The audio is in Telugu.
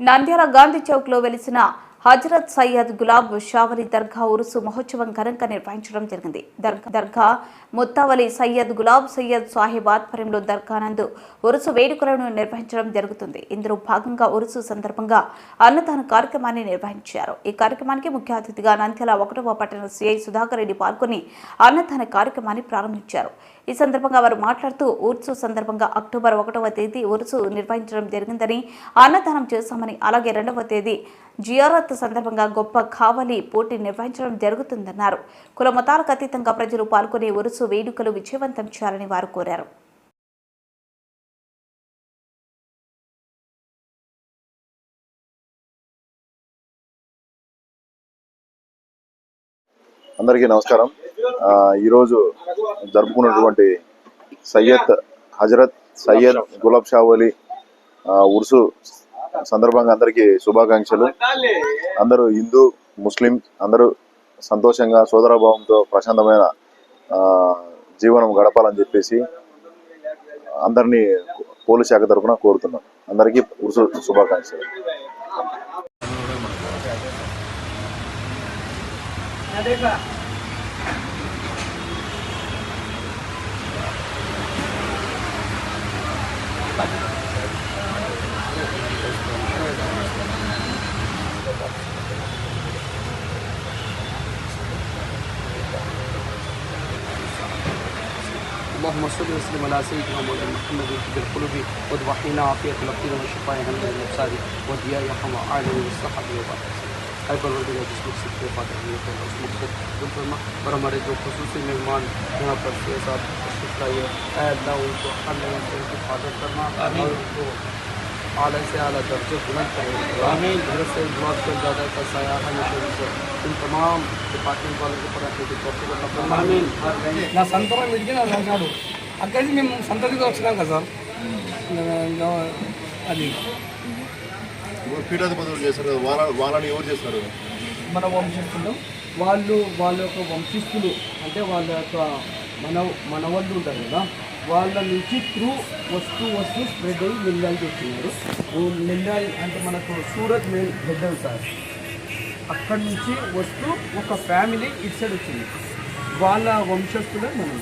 నంద్యాల గాంధీ చౌక్లో వెలిసిన హజరత్ సయ్యద్ గులాబ్ షావలి దర్గా ఉరుసు మహోత్సవం ఘనంగా నిర్వహించడం జరిగింది. దర్గా దర్గా ముత్తావలి సయ్యద్ గులాబ్ సయ్యద్ సాహిబ్ ఆధ్వర్యంలో దర్గానందు ఉరుసు వేడుకలను నిర్వహించడం జరుగుతుంది. ఇందులో భాగంగా ఉరుసు సందర్భంగా అన్నదాన కార్యక్రమాన్ని నిర్వహించారు. ఈ కార్యక్రమానికి ముఖ్య అతిథిగా నంద్యాల ఒకటవ పట్టణ సిఐ సుధాకర్ రెడ్డి పాల్గొని అన్నదాన కార్యక్రమాన్ని ప్రారంభించారు. ఈ సందర్భంగా వారు మాట్లాడుతూ ఉర్సు సందర్భంగా అక్టోబర్ ఒకటవ తేదీ ఉరుసు నిర్వహించడం జరిగిందని అన్నదానం చేశామని అలాగే రెండవ తేదీ జియారత్ సందర్భంగా గొప్ప కావలి పోటీ నిర్వహించడం జరుగుతుందన్నారు. కుల మతాలకు అతీతంగా ప్రజలు పాల్గొనే ఉరుసు వేడుకలు విజయవంతం చేయాలని వారు కోరారు. అందరికీ నమస్కారం. ఆ, ఈరోజు జరుపుకున్నటువంటి సయ్యద్ హజరత్ సయ్యద్ గులాబ్ షావలి ఉర్సు సందర్భంగా అందరికీ శుభాకాంక్షలు. అందరూ హిందూ ముస్లిం అందరూ సంతోషంగా సోదరభావంతో ప్రశాంతమైన జీవనం గడపాలని చెప్పేసి అందరినీ పోలీస్ శాఖ తరఫున కోరుతున్నాం. అందరికీ శుభాకాంక్షలు. శుభాకాంక్షలు اللهم صل وسلم على سيدنا مولانا محمد في القلوب وادوحينا عافية الأبطال وشفاء هم الأبصار ودياء يرحم وعالم والصحة وبارك اے پروردگار جس مقصد کے فاتح ہوئے تھے اس مقصد کو فرما اور ہمارے جو خصوصی مہمان یہاں پر سے ساتھ تشریف لائے اے اللہ ان کو ہر سے ان کی حفاظت کرنا اور ان کو على على درجات بلند करें ग्रामीण घर से ब्लॉक पर ज़्यादा का साया है इन तमाम डिपार्टमेंट वालों के ऊपर आपको నా సంతరం విడిగి నాకు అన్నాడు అక్కడి నుంచి మేము సంతతితో వచ్చినాం కదా సార్. అది. పీఠాధిపతులు చేస్తారు వాళ్ళని ఎవరు చేస్తారు మన వంశస్థులు. వాళ్ళు వాళ్ళ యొక్క వంశస్థులు. అంటే వాళ్ళ యొక్క మన మనవళ్ళు ఉంటారు కదా. వాళ్ళ నుంచి త్రూ వస్తూ వస్తూ స్ప్రెడ్ అయ్యి నిల్లాలకి చేస్తున్నారు నిల్లాల్ అంటే మనకు సూరత్ మెయిన్ హెడ్ అవుతారు అక్కడి నుంచి వస్తూ ఒక ఫ్యామిలీ ఇటు సైడ్ వచ్చింది. వాళ్ళ వంశస్థులే మనం